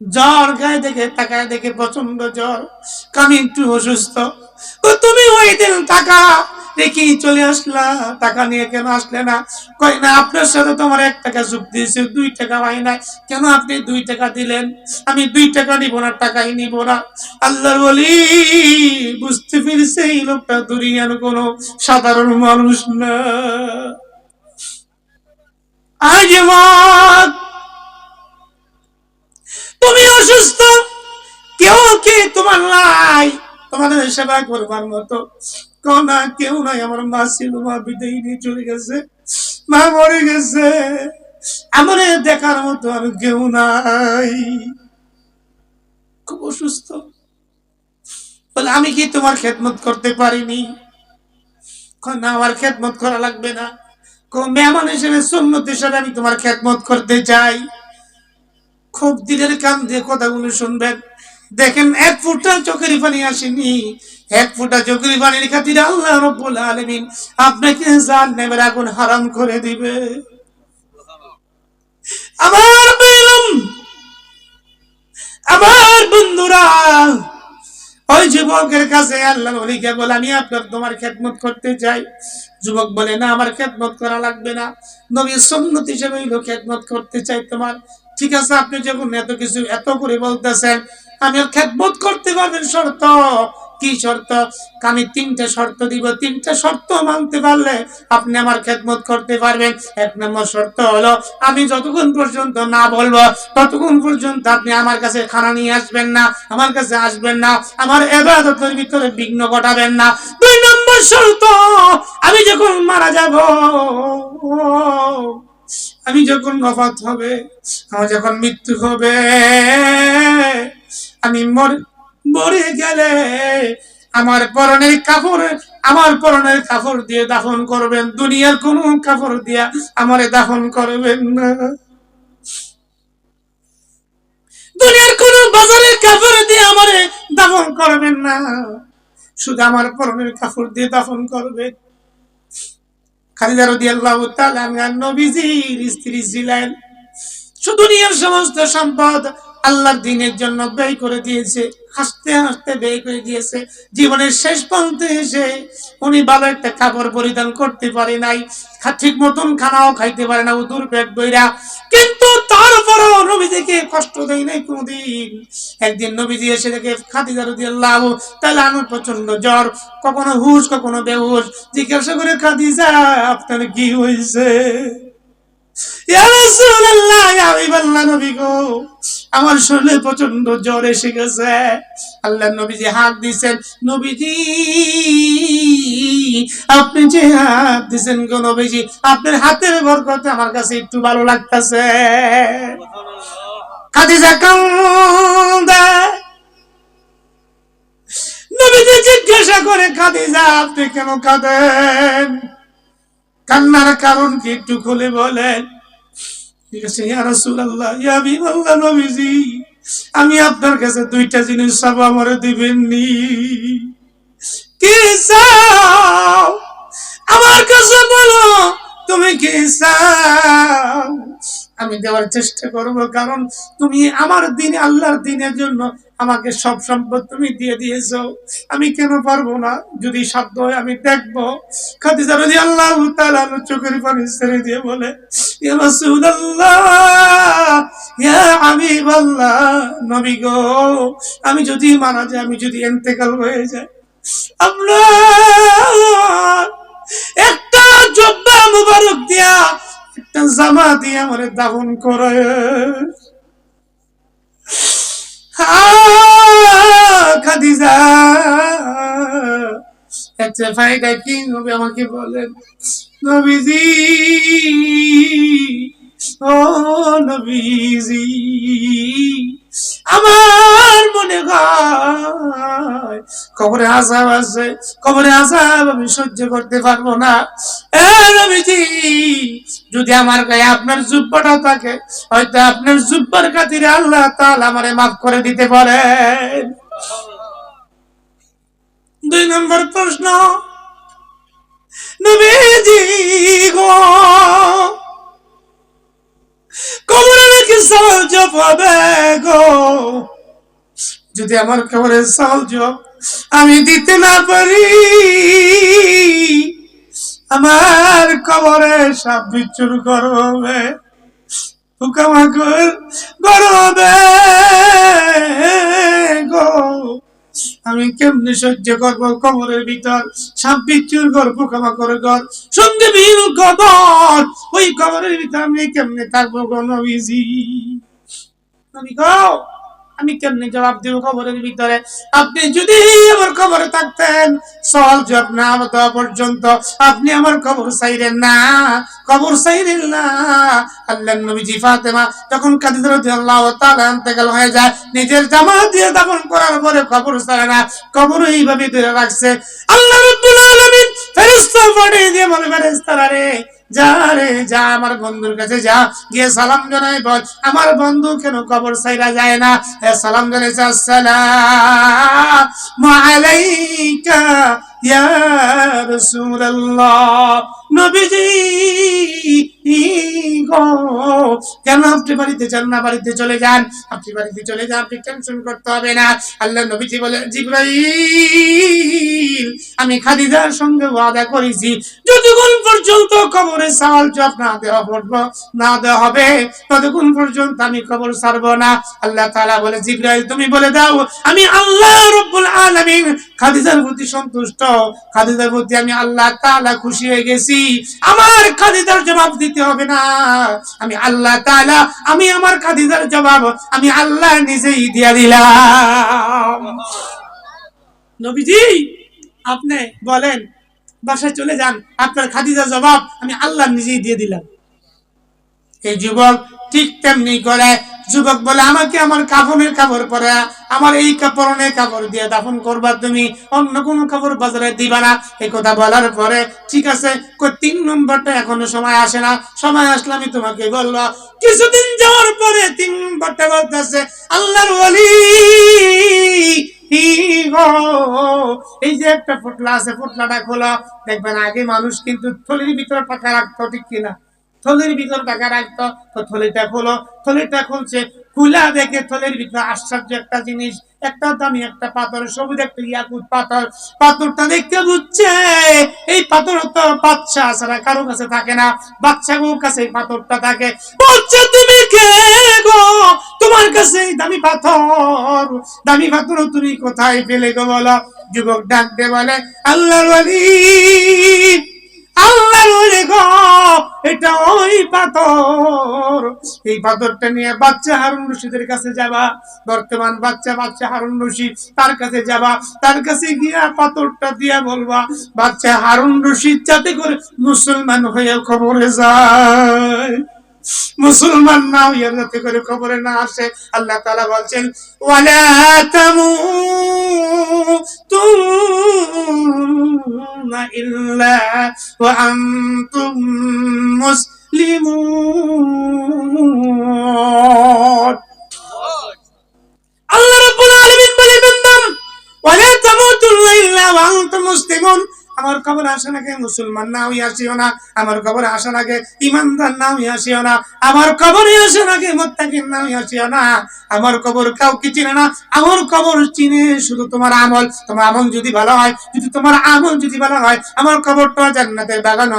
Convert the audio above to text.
জ্বর, গায়ে দেখে, তাকায় দেখে প্রচণ্ড জ্বর। আমি একটু অসুস্থ। ও, তুমি ওই দিন টাকা দেখি চলে আসলা। টাকা নিয়ে কেন আসলে না? কই না, আপনার সাথে তোমার এক টাকা যোগ দিয়েছে, দুই টাকা পাই নাই। কেন আপনি দুই টাকা দিলেন? আমি দুই টাকা নিব না, টাকাই নিব না। আল্লাহ বলি বুঝতে পেরেছে এই লোকটা দুনিয়ার কোনো সাধারণ মানুষ না। আজ তুমি অসুস্থ? কেউ কি তোমার নাই? তোমাদের সেবা করবার মতো কনা কেউ নাই। আমার মা ছিল, মা বিদায় নিয়ে চলে গেছে, মা মরে গেছে। আমার দেখার মতো আর কেউ নাই। খুব অসুস্থ। বলে, আমি কি তোমার খেদমত করতে পারিনি? না, আমার খেদমত করা লাগবে না। মেহমান হিসেবে সুন্নত হিসেবে আমি তোমার খেদমত করতে চাই। খুব দিলের কান দিয়ে কথাগুলো শুনবেন। দেখেন, এক ফুটা চোখের পানি আসেনি। এক ফুটা চোখের পানির খাতিরে আল্লাহ রব্বুল আলামিন আপনাকে জাহান্নামের আগুন হারাম করে দিবে। আমার বেলম আমার বন্ধুরা, ওই যুবকের কাছে আল্লাহ নবীকে বলে, আমি আপনার তোমার খেদমত করতে চাই। যুবক বলে, না, আমার খেদমত করা লাগবে না। নবীর সন্ন্যত হিসেবে খেদমত করতে চাই তোমার। ঠিক আছে, আপনি যখন এত কিছু এত করে বলতেছেন, আমি খেদমত করতে পারবেন শর্ত। কি শর্ত? আমি তিনটা শর্ত দিব, তিনটা শর্ত মানতে পারলে আপনি আমার খেদমত করতে পারবেন। এক নম্বর শর্ত হলো, আমি যতক্ষণ পর্যন্ত না বলব, ততক্ষণ পর্যন্ত আপনি আমার কাছে খানা নিয়ে আসবেন না, আমার কাছে আসবেন না, আমার এবাদতের ভিতরে বিঘ্ন ঘটাবেন না। দুই নম্বর শর্ত, আমি যখন মারা যাব আমি যখন নফাত হবে, আমার যখন মৃত্যু হবে, আমি মর, মরে গেলে আমার পরনের কাপড়, আমার পরনের কাপড় দিয়ে দাফন করবেন। দুনিয়ার কোন কাপড় দিয়া আমারে দাফন করবেন না। দুনিয়ার কোন বাজারের কাপড় দিয়ে আমারে দাফন করবেন না। শুধু আমার পরনের কাপড় দিয়ে দাফন করবেন। খালিদা রাদিয়াল্লাহু তাআলা নবীজির স্ত্রী ছিলেন শুধু সমস্ত সম্পদ আল্লাহর দিনের জন্য ব্যয় করে দিয়েছে। হাসতে হাসতে ব্যয় করে দিয়েছে জীবনের শেষ পর্যন্ত এসে উনি ভালো একটা কাপড় পরিধান করতে পারে নাই। ঠিক মতন খানাও খাইতে পারে না উদুর পেট বইরা। কিন্তু তারপরও নবীজিকে কষ্ট দেয় নাই কোনদিন। একদিন নবীজি এসে দেখে খাদিজা রাদিয়াল্লাহু তাআলা আনুর প্রচণ্ড জ্বর কখনো হুশ কখনো বেহুশ। জিজ্ঞাসা করে খাদিজা আপনার কি হয়েছে ইয়া রাসূলুল্লাহ, নবী গো, আমার শরীরে প্রচণ্ড জ্বর এসে গেছে। আল্লাহ নবীজি হাত দিছেন নবীজি আপনি যে হাত দিছেন গো নবীজি আপনার হাতের বরকতে আমার কাছে একটু ভালো লাগতেছে। খাদিজা কান্দে নবীজি জিজ্ঞাসা করে খাদিজা আপনি কেন কাঁদেন? কান্নার কারণ কি একটু খুলে বলেন। আমি আপনার কাছে দুইটা জিনিস সব আমার দিবেননি। কি চাও? আমার কাছে বলো, তুমি কি চাও? আমি দেওয়ার চেষ্টা করব, কারণ তুমি আমার দিন, আল্লাহর দিনের জন্য আমাকে সব সম্পদ তুমি দিয়ে দিয়েছ। আমি কেন পারব না? যদি সাধ্য হয় আমি দেখব। তাআলা চোখের পানি ছেড়ে দিয়ে বলে, ইয়া রাসূলুল্লাহ নবী গো, আমি যদি মারা যাই, আমি যদি ইন্তেকাল হয়ে যায় আপনার একটা জব্বা মুবারক দিয়া জামা দিয়ে আমার দাফন করে। আমাকে বলেন নবীজি ও নবীজি। কবরে আজাব আছে, কবরে আজাব আমি সহ্য করতে পারব না। যদি আমার গায়ে আপনার জুব্বাটা থাকে, হয়তো আপনার জুব্বার খাতিরে আল্লাহ তাআলা আমারে মাফ করে দিতে পারেন। দুই নম্বর প্রশ্ন কবরে নাকি সওয়াল জবাবে গো? যদি আমার চাউল জব আমি দিতে না পারি। আমার কবরে সাপ বিচ্ছুর করবে পোকামাকড় গরবে গো। আমি কেমনে সহ্য করব? কবরের ভিতর সাপ বিচ্ছুর ঘর পোকামাকড় ঘর সঙ্গে বিল কবর। ওই কবরের ভিতর আমি কেমনে থাকব গো নবীজি? নবী গো আমি কেমনে জবাব দেব কবরের ভিতরে? আপনি যদি আমার কবরে থাকতেন, সওয়াল জবাব না দেওয়া পর্যন্ত আপনি আমার কবর চাইলেন না। কবর চাইলেন না। আল্লাহ নবীজি ফাতেমা যখন কাদিদা রাদিয়াল্লাহু তাআলা ইন্তেকাল হয়ে যায়, নিজের জামা দিয়ে দাফন করার পরে কবর ছাড়ে না। কবর এইভাবে ধরে রাখছে, আল্লাহ রাব্বুল আলামিন ফেরেশতা পাঠিয়ে দিয়ে বলে, ফেরেশতারা রে আমার বন্ধুর কাছে যা, গিয়ে সালাম বল। আমার বন্ধু কেন কবর সাইরা যায় না? সালাম জানাইছে ইয়া নবীজি কেন আপনি বাড়িতে যান না? বাড়িতে চলে যান। আপনি বাড়িতে চলে যান, আপনি টেনশন করতে হবে না। আল্লাহ নবীজি বলে জিব্রাইল, আমি খাদিজার সঙ্গে ওয়াদা করেছি। যতক্ষণ পর্যন্ত কবরে সওয়াল জব না দেওয়া পড়ব, না দেওয়া হবে, ততক্ষণ পর্যন্ত আমি কবর ছাড়ব না। আল্লাহ তাআলা বলে, জিব্রাইল, তুমি বলে দাও, আমি আল্লাহ রব্বুল আলামিন খাদিজার প্রতি সন্তুষ্ট। খাদিজার প্রতি আমি আল্লাহ তাআলা খুশি হয়ে গেছি। আমার খাদিজার জবাব দিতে হবে না। আমি আল্লাহ তাআলা, আমি আমার খাদিজার জবাব আমি আল্লাহ নিজেই দিয়া দিলাম। নবীজি, আপনি বলেন, বাসায় চলে যান, আপনার খাদিজার জবাব আমি আল্লাহ নিজেই দিয়ে দিলাম। এই যুবক ঠিক তেমনি করে, যুবক বলে, আমাকে আমার কাপড়ের কাপড় পরে আমার এই কাপড়ের কাপড় দিয়ে দাফন করবা তুমি, অন্য কোনো কাপড় বাজারে দিবা না। এই কথা বলার পরে, ঠিক আছে তিন নম্বরটা এখনও সময় আসে না। সময় আসলে আমি তোমাকে বলব, কিছুদিন যাওয়ার পরে তিন নম্বরটা বলতেছে, আল্লাহর ওলি এই যে একটা ফুটলা আছে, ফুটলাটা খোলা। দেখবেন আগে মানুষ কিন্তু থলির ভিতরে টাকা রাখতো, ঠিক কিনা? থলির ভিতর টাকা রাখতো, তো থলিটা খোলো। থলিটা খুলছে খুলা দেখে থলির ভিতরে আশ্চর্য একটা জিনিস, একটা দামি একটা পাথর সবুজ একটা ইয়াকুত পাথর। পাথরটা দেখতে বুঝছে, এই পাথর তো বাচ্চা ছাড়া কারও কাছে থাকে না বাচ্চা কাছে এই পাথরটা থাকে। বলছে, তুমি কে গো? তোমার কাছে দামি পাথর দামি পাথর তুমি কোথায় পেলে গো বলো? যুবক ডাক দে বলে, আল্লাহর ওয়ালি এটা ওই পাথর। এই পাথরটা নিয়ে বাচ্চা হারুন রশিদের কাছে যাবা। বর্তমান বাচ্চা বাচ্চা হারুন রশিদ তার কাছে যাবা। তার কাছে গিয়া পাথরটা দিয়া বলবা, বাচ্চা হারুন রশিদ যাতে করে মুসলমান হয়ে খবরে যায়। মুসলমান না হইয়া যাতে করে খবরে না আসে। আল্লাহ তালা বলছেন, ওয়ালা তামুতুনা ইল্লা ওয়া আনতুম মুসলিমুন আল্লাহ রাব্বুল আলামিন বলে বান্দা ওয়ালা তামুতুন ইল্লা ওয়া আনতুম মুসলিমুন আমার খবর আসার আগে মুসলমান না হইয়া আসিও না, আমার খবর আসার আগে ইমানদার না আসিও না, আমার খবরে আসার আগে মোত্তাকিন না আসিও না, আমার খবর কাউকে চিনে না, আমার খবর চিনে শুধু তোমার আমল তোমার আমল যদি ভালো হয়, যদি তোমার আমল যদি ভালো হয়, আমার খবরটা জান্নাতের বাগান